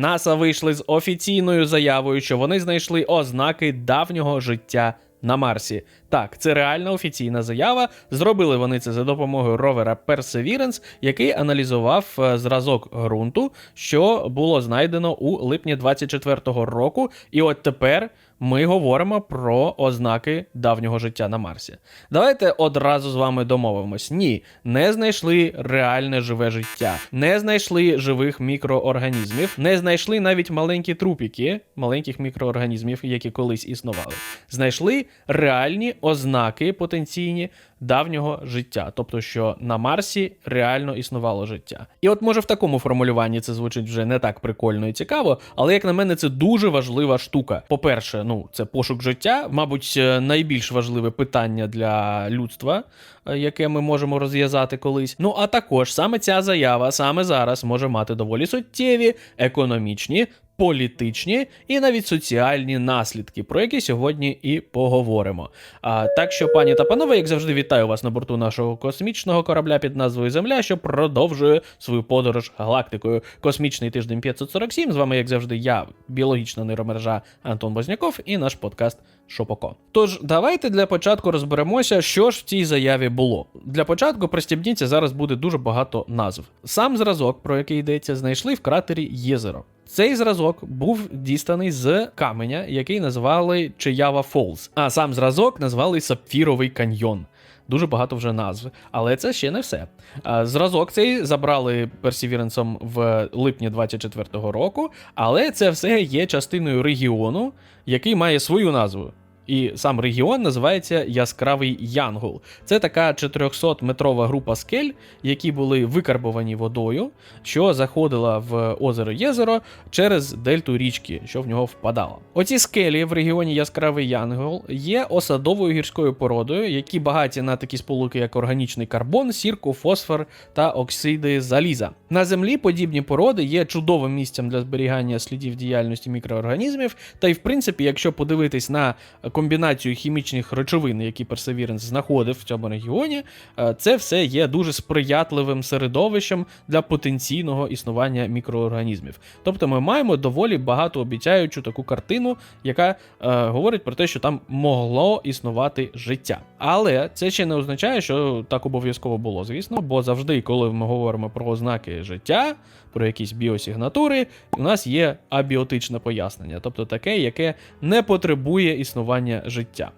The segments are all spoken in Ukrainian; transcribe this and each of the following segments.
НАСА вийшли з офіційною заявою, що вони знайшли ознаки давнього життя на Марсі. Так, це реальна офіційна заява. Зробили вони це за допомогою ровера Perseverance, який аналізував е, зразок ґрунту, що було знайдено у липні 24-го року. І от тепер ми говоримо про ознаки давнього життя на Марсі. Давайте одразу з вами домовимось. Ні, не знайшли реальне живе життя, не знайшли живих мікроорганізмів, не знайшли навіть маленькі трупіки маленьких мікроорганізмів, які колись існували. Знайшли реальні ознаки потенційні давнього життя, тобто, що на Марсі реально існувало життя. І от може в такому формулюванні це звучить вже не так прикольно і цікаво, але як на мене, це дуже важлива штука. По-перше, ну це пошук життя, мабуть, е, найбільш важливе питання для людства, е, яке ми можемо розв'язати колись. Ну а також саме ця заява саме зараз може мати доволі суттєві економічні. Політичні і навіть соціальні наслідки, про які сьогодні і поговоримо. А так що, пані та панове, як завжди, вітаю вас на борту нашого космічного корабля під назвою Земля, що продовжує свою подорож галактикою. Космічний тиждень 547. З вами, як завжди, я, біологічна нейромережа Антон Возняков, і наш подкаст Шопоко. Тож давайте для початку розберемося, що ж в цій заяві було. Для початку пристібніться зараз буде дуже багато назв. Сам зразок, про який йдеться, знайшли в кратері Єзеро. Цей зразок був дістаний з каменя, який назвали Чиява Фолз, а сам зразок назвали Сапфіровий каньйон. Дуже багато вже назв, але це ще не все. Зразок цей забрали персівіренсом в липні 24-го року, але це все є частиною регіону, який має свою назву. І сам регіон називається Яскравий Янгол. Це така 400-метрова група скель, які були викарбовані водою, що заходила в озеро Єзеро через дельту річки, що в нього впадала. Оці скелі в регіоні Яскравий Янгол є осадовою гірською породою, які багаті на такі сполуки, як органічний карбон, сірку, фосфор та оксиди заліза. На землі подібні породи є чудовим місцем для зберігання слідів діяльності мікроорганізмів. Та й в принципі, якщо подивитись на комбінацію хімічних речовин, які Perseverance знаходив в цьому регіоні, е, це все є дуже сприятливим середовищем для потенційного існування мікроорганізмів. Тобто ми маємо доволі багатообіцяючу таку картину, яка е, говорить про те, що там могло існувати життя. Але це ще не означає, що так обов'язково було, звісно, бо завжди, коли ми говоримо про ознаки життя, про якісь біосігнатури, у нас є абіотичне пояснення, тобто таке, яке не потребує існування життя.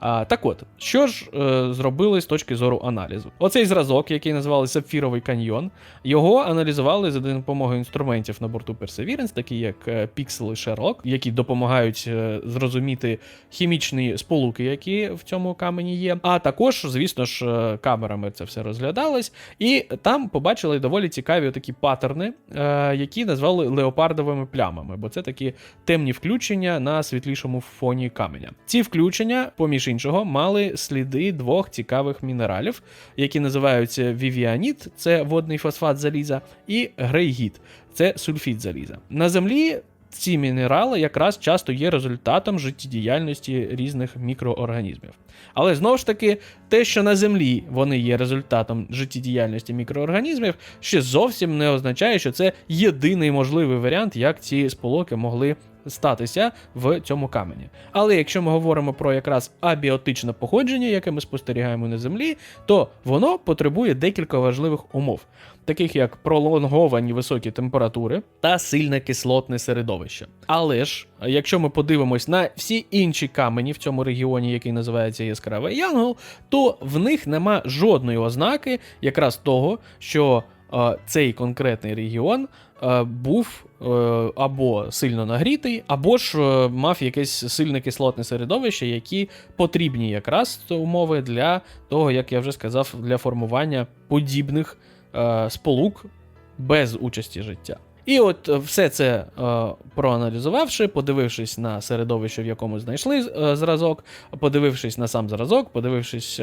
А, Так от, що ж е, зробили з точки зору аналізу? Оцей зразок, який називали Сапфіровий каньйон, його аналізували за допомогою інструментів на борту Perseverance, такі як е, і Sherlock, які допомагають е, зрозуміти хімічні сполуки, які в цьому камені є. А також, звісно ж, е, камерами це все розглядалось, і там побачили доволі цікаві такі паттерни, е, які назвали леопардовими плямами, бо це такі темні включення на світлішому фоні каменя. Ці включення, поміж іншого, мали сліди двох цікавих мінералів, які називаються вівіаніт, це водний фосфат заліза, і грейгіт, це сульфід заліза. На землі. Ці мінерали якраз часто є результатом життєдіяльності різних мікроорганізмів. Але знову ж таки, те, що на землі вони є результатом життєдіяльності мікроорганізмів, ще зовсім не означає, що це єдиний можливий варіант, як ці сполуки могли статися в цьому камені. Але якщо ми говоримо про якраз абіотичне походження, яке ми спостерігаємо на землі, то воно потребує декілька важливих умов, таких як пролонговані високі температури та сильне кислотне середовище. Але ж, якщо ми подивимось на всі інші камені в цьому регіоні, який називається Яскравий Янгол, то в них нема жодної ознаки якраз того, що цей конкретний регіон е, був е, або сильно нагрітий, або ж е, мав якесь сильне кислотне середовище, які потрібні якраз умови для того, як я вже сказав, для формування подібних сполук без участі життя. І от е, все це е, проаналізувавши, подивившись на середовище, в якому знайшли е, зразок, подивившись на сам зразок, подивившись,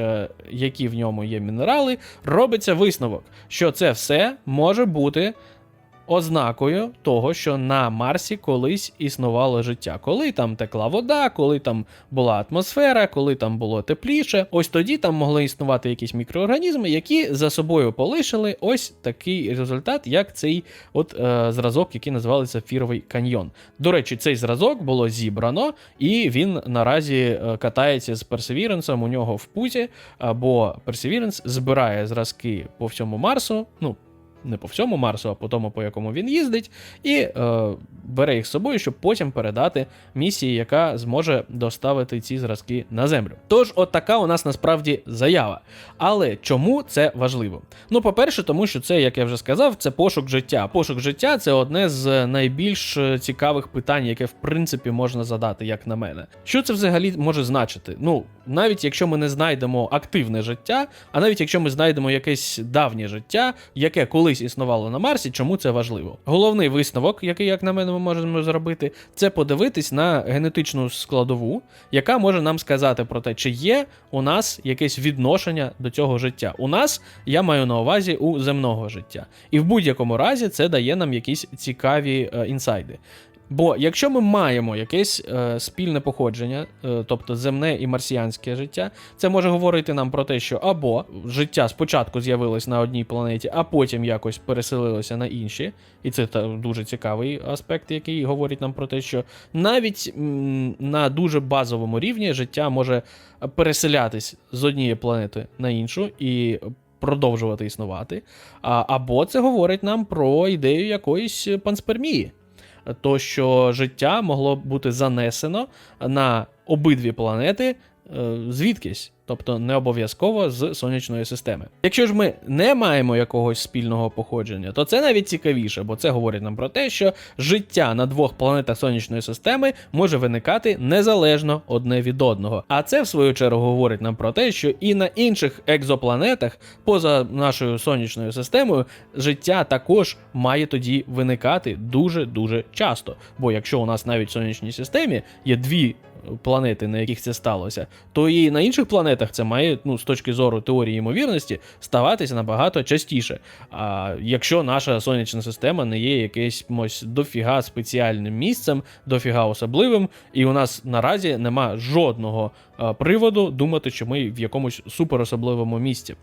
які в ньому є мінерали, робиться висновок, що це все може бути ознакою того, що на Марсі колись існувало життя, коли там текла вода, коли там була атмосфера, коли там було тепліше. Ось тоді там могли існувати якісь мікроорганізми, які за собою полишили ось такий результат, як цей от е, зразок, який називається Фіровий каньйон. До речі, цей зразок було зібрано, і він наразі е, катається з Персевіренсом у нього в пузі, а, бо Персевіренс збирає зразки по всьому Марсу. Ну, не по всьому Марсу, а по тому, по якому він їздить, і е, бере їх з собою, щоб потім передати місії, яка зможе доставити ці зразки на землю. Тож, от така у нас насправді заява. Але чому це важливо? Ну, по-перше, тому що це, як я вже сказав, це пошук життя. Пошук життя це одне з найбільш е, цікавих питань, яке в принципі можна задати, як на мене. Що це взагалі може значити? Ну, навіть якщо ми не знайдемо активне життя, а навіть якщо ми знайдемо якесь давнє життя, яке колись існувало на Марсі, чому це важливо? Головний висновок, який, як на мене, ми можемо зробити, це подивитись на генетичну складову, яка може нам сказати про те, чи є у нас якесь відношення до цього життя. У нас я маю на увазі у земного життя. І в будь-якому разі це дає нам якісь цікаві е, інсайди. Бо якщо ми маємо якесь е, спільне походження, е, тобто земне і марсіанське життя, це може говорити нам про те, що або життя спочатку з'явилось на одній планеті, а потім якось переселилося на інші, і це та, дуже цікавий аспект, який говорить нам про те, що навіть на дуже базовому рівні життя може переселятись з однієї планети на іншу і продовжувати існувати. А, або це говорить нам про ідею якоїсь панспермії то що життя могло бути занесено на обидві планети звідкись, тобто не обов'язково з сонячної системи. Якщо ж ми не маємо якогось спільного походження, то це навіть цікавіше, бо це говорить нам про те, що життя на двох планетах сонячної системи може виникати незалежно одне від одного. А це, в свою чергу, говорить нам про те, що і на інших екзопланетах, поза нашою сонячною системою, життя також має тоді виникати дуже дуже часто. Бо якщо у нас навіть в сонячній системі є дві планети, на яких це сталося, то і на інших планетах це має, ну, з точки зору теорії ймовірності, ставатися набагато частіше. А якщо наша сонячна система не є якимось дофіга спеціальним місцем, дофіга особливим, і у нас наразі нема жодного приводу думати, що ми в якомусь суперособливому місці.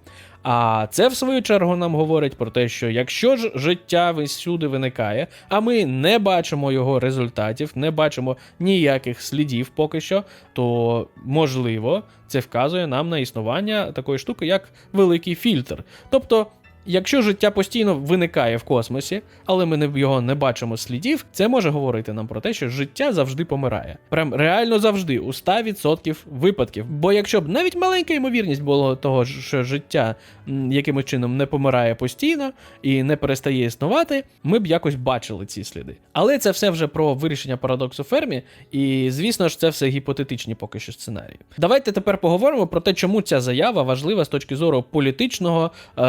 А це, в свою чергу, нам говорить про те, що якщо ж життя всюди виникає, а ми не бачимо його результатів, не бачимо ніяких слідів поки що, то можливо це вказує нам на існування такої штуки, як великий фільтр. Тобто. Якщо життя постійно виникає в космосі, але ми його не бачимо слідів, це може говорити нам про те, що життя завжди помирає. Прям реально завжди, у 100% випадків. Бо якщо б навіть маленька ймовірність було того, що життя якимось чином не помирає постійно і не перестає існувати, ми б якось бачили ці сліди. Але це все вже про вирішення парадоксу Фермі, і звісно ж, це все гіпотетичні поки що сценарії. Давайте тепер поговоримо про те, чому ця заява важлива з точки зору політичного, е,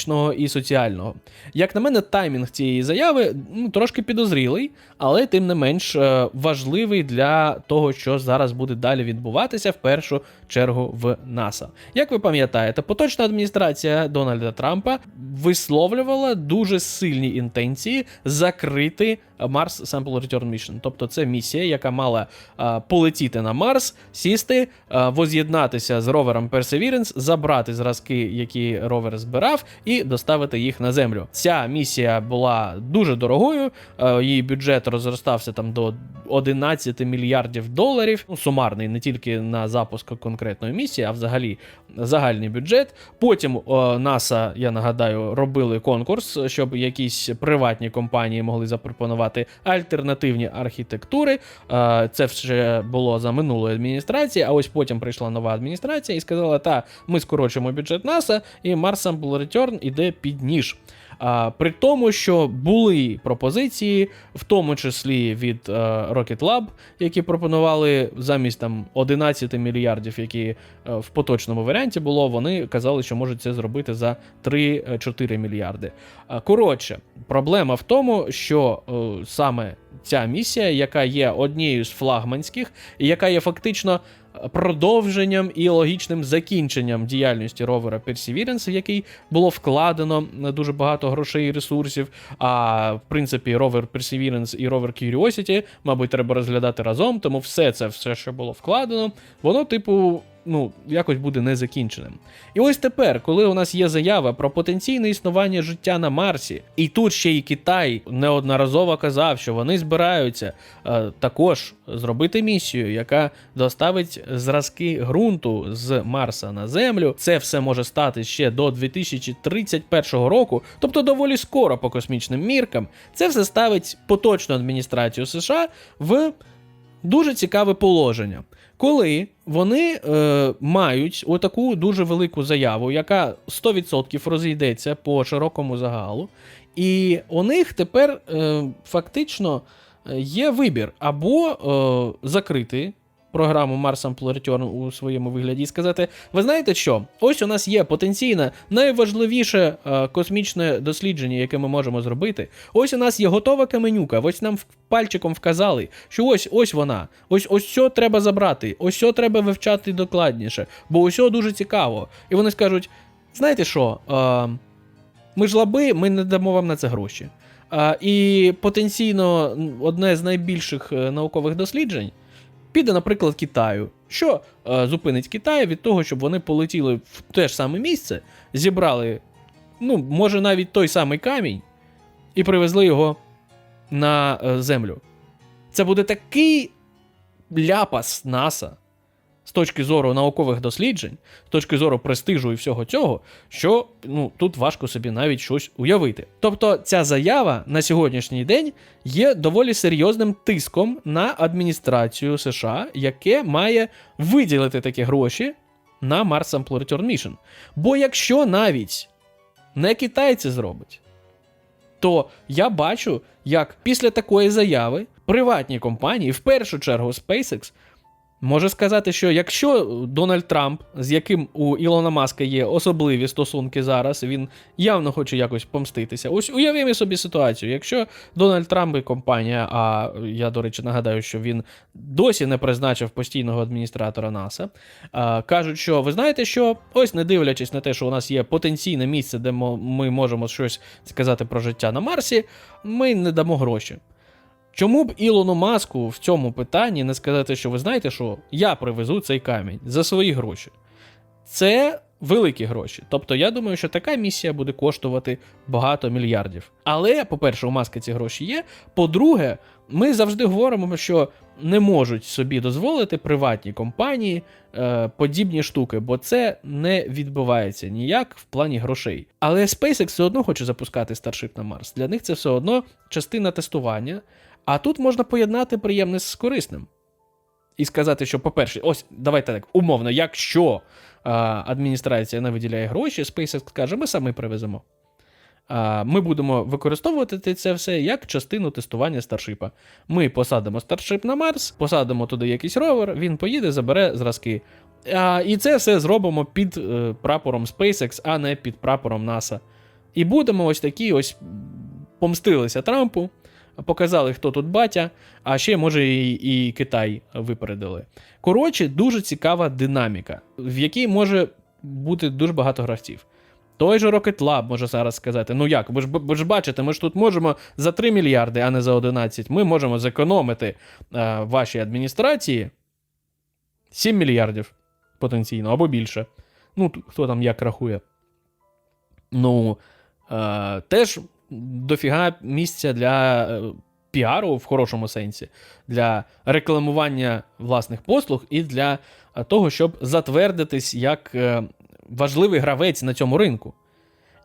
економічного і соціального. Як на мене, таймінг цієї заяви ну, трошки підозрілий, але тим не менш е, важливий для того, що зараз буде далі відбуватися в першу чергу в НАСА. Як ви пам'ятаєте, поточна адміністрація Дональда Трампа висловлювала дуже сильні інтенції закрити Mars Sample Return Mission. Тобто це місія, яка мала а, полетіти на Марс, сісти, а, воз'єднатися з ровером Perseverance, забрати зразки, які ровер збирав, і доставити їх на землю. Ця місія була дуже дорогою. а, її бюджет розростався там до 11 мільярдів доларів. Ну, сумарний не тільки на запуск конкретної місії, а взагалі загальний бюджет. Потім о, НАСА, я нагадаю, робили конкурс, щоб якісь приватні компанії могли запропонувати альтернативні архітектури. Е, Це вже було за минулої адміністрації, а ось потім прийшла нова адміністрація і сказала: та ми скорочуємо бюджет НАСА, і Mars Sample Return іде під ніж. А, при тому, що були пропозиції, в тому числі від е, Rocket Lab, які пропонували замість там 11 мільярдів, які е, в поточному варіанті було, вони казали, що можуть це зробити за 3-4 мільярди. А, коротше, проблема в тому, що е, саме ця місія, яка є однією з флагманських, і яка є фактично продовженням і логічним закінченням діяльності ровера Perseverance, в який було вкладено дуже багато грошей і ресурсів. А в принципі, ровер Perseverance і ровер Curiosity, мабуть, треба розглядати разом, тому все це, все, що було вкладено, воно, типу, ну, якось буде незакінченим. І ось тепер, коли у нас є заява про потенційне існування життя на Марсі, і тут ще й Китай неодноразово казав, що вони збираються е, також зробити місію, яка доставить зразки ґрунту з Марса на Землю. Це все може стати ще до 2031 року, тобто доволі скоро по космічним міркам. Це все ставить поточну адміністрацію США в дуже цікаве положення. Коли вони е, мають отаку дуже велику заяву, яка 100% розійдеться по широкому загалу, і у них тепер е, фактично е, є вибір або е, закрити програму Mars Sample Return у своєму вигляді і сказати: ви знаєте що? Ось у нас є потенційне найважливіше е, космічне дослідження, яке ми можемо зробити. Ось у нас є готова каменюка. Ось нам пальчиком вказали, що ось ось вона. Ось ось що треба забрати, ось що треба вивчати докладніше, бо ось дуже цікаво. І вони скажуть: знаєте що? Е, ми ж лаби, ми не дамо вам на це гроші. А, і потенційно одне з найбільших е, наукових досліджень піде, наприклад, Китаю. Що е, зупинить Китай від того, щоб вони полетіли в те ж саме місце, зібрали, ну, може, навіть той самий камінь, і привезли його на е, землю. Це буде такий ляпас НАСА з точки зору наукових досліджень, з точки зору престижу і всього цього, що ну, тут важко собі навіть щось уявити. Тобто ця заява на сьогоднішній день є доволі серйозним тиском на адміністрацію США, яке має виділити такі гроші на Mars Sample Return Mission. Бо якщо навіть не Китай це зробить, то я бачу, як після такої заяви приватні компанії, в першу чергу SpaceX, може сказати, що якщо Дональд Трамп, з яким у Ілона Маска є особливі стосунки зараз, він явно хоче якось помститися. Ось уявімо собі ситуацію. Якщо Дональд Трамп і компанія, а я, до речі, нагадаю, що він досі не призначив постійного адміністратора НАСА, кажуть, що ви знаєте, що ось не дивлячись на те, що у нас є потенційне місце, де ми можемо щось сказати про життя на Марсі, ми не дамо гроші. Чому б Ілону Маску в цьому питанні не сказати, що ви знаєте, що я привезу цей камінь за свої гроші? Це великі гроші. Тобто, я думаю, що така місія буде коштувати багато мільярдів. Але, по-перше, у Маска ці гроші є. По-друге, ми завжди говоримо, що не можуть собі дозволити приватні компанії е, подібні штуки, бо це не відбувається ніяк в плані грошей. Але SpaceX все одно хоче запускати Starship на Марс. Для них це все одно частина тестування. А тут можна поєднати приємне з корисним. І сказати, що, по-перше, ось давайте так, умовно, якщо а, адміністрація не виділяє гроші, SpaceX каже, ми самі привеземо. А, ми будемо використовувати це все як частину тестування старшипа. Ми посадимо старшип на Марс, посадимо туди якийсь ровер, він поїде, забере зразки. А, і це все зробимо під е, прапором SpaceX, а не під прапором NASA. І будемо ось такі ось помстилися Трампу, показали, хто тут батя, а ще, може, і, і Китай випередили. Коротше, дуже цікава динаміка, в якій може бути дуже багато гравців. Той же Rocket Lab може зараз сказати: ну як, ви ж, ви ж бачите, ми ж тут можемо за 3 мільярди, а не за 11. Ми можемо зекономити е, вашій адміністрації 7 мільярдів потенційно або більше. Ну, хто там як рахує. Ну, е, теж дофіга місця для е, піару в хорошому сенсі, для рекламування власних послуг і для е, того, щоб затвердитись як е, важливий гравець на цьому ринку.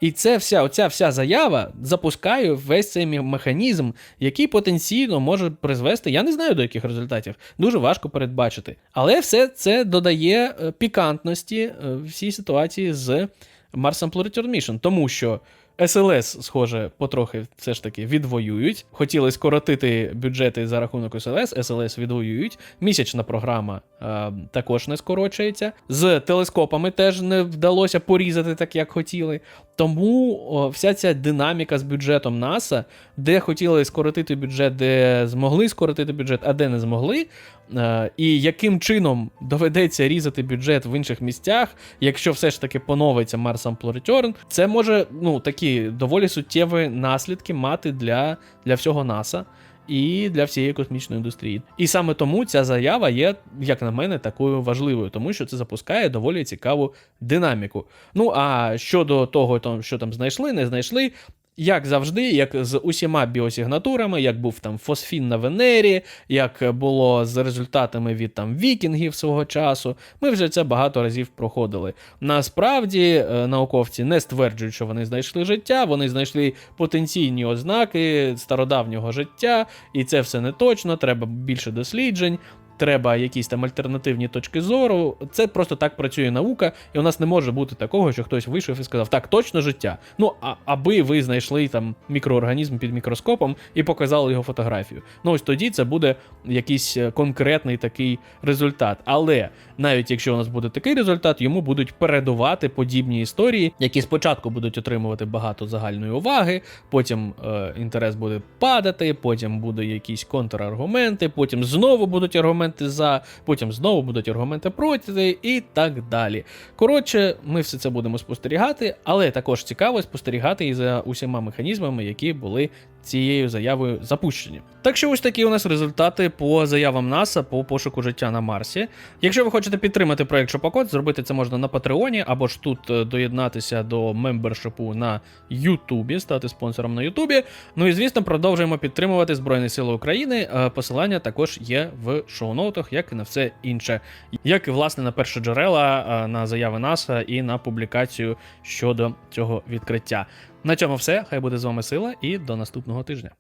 І це вся, оця вся заява запускає весь цей механізм, який потенційно може призвести, я не знаю до яких результатів, дуже важко передбачити. Але все це додає пікантності всій ситуації з Mars Sample Mission, тому що SLS, схоже, потрохи все ж таки відвоюють. Хотіли скоротити бюджети за рахунок SLS, SLS відвоюють. Місячна програма е, також не скорочується. З телескопами теж не вдалося порізати так, як хотіли. Тому о, вся ця динаміка з бюджетом НАСА, де хотіли скоротити бюджет, де змогли скоротити бюджет, а де не змогли, Е, і яким чином доведеться різати бюджет в інших місцях, якщо все ж таки поновиться Mars Sample Return, це може ну, такі доволі суттєві наслідки мати для, для всього НАСА. І для всієї космічної індустрії. І саме тому ця заява є, як на мене, такою важливою, тому що це запускає доволі цікаву динаміку. Ну а щодо того, що там знайшли, не знайшли. Як завжди, як з усіма біосігнатурами, як був там фосфін на Венері, як було з результатами від там вікінгів свого часу, ми вже це багато разів проходили. Насправді е, науковці не стверджують, що вони знайшли життя, вони знайшли потенційні ознаки стародавнього життя, і це все не точно, треба більше досліджень. Треба якісь там альтернативні точки зору. Це просто так працює наука, і у нас не може бути такого, що хтось вийшов і сказав, так, точно життя. Ну, а аби ви знайшли там мікроорганізм під мікроскопом і показали його фотографію. Ну ось тоді це буде якийсь е, конкретний такий результат. Але навіть якщо у нас буде такий результат, йому будуть передувати подібні історії, які спочатку будуть отримувати багато загальної уваги, потім е, інтерес буде падати, потім будуть якісь контраргументи, потім знову будуть аргументи за, потім знову будуть аргументи проти, і так далі. Коротше, ми все це будемо спостерігати, але також цікаво спостерігати і за усіма механізмами, які були цією заявою запущені. Так що ось такі у нас результати по заявам НАСА по пошуку життя на Марсі. Якщо ви хочете підтримати проект Шопокод, зробити це можна на Патреоні або ж тут е, доєднатися до мембершипу на Ютубі, стати спонсором на Ютубі. Ну і звісно, продовжуємо підтримувати Збройні Сили України. Е, Посилання також є в шоу-ноутах, як і на все інше, як і власне на перші джерела, е, на заяви НАСА і на публікацію щодо цього відкриття. На цьому все. Хай буде з вами сила, і до наступного тижня.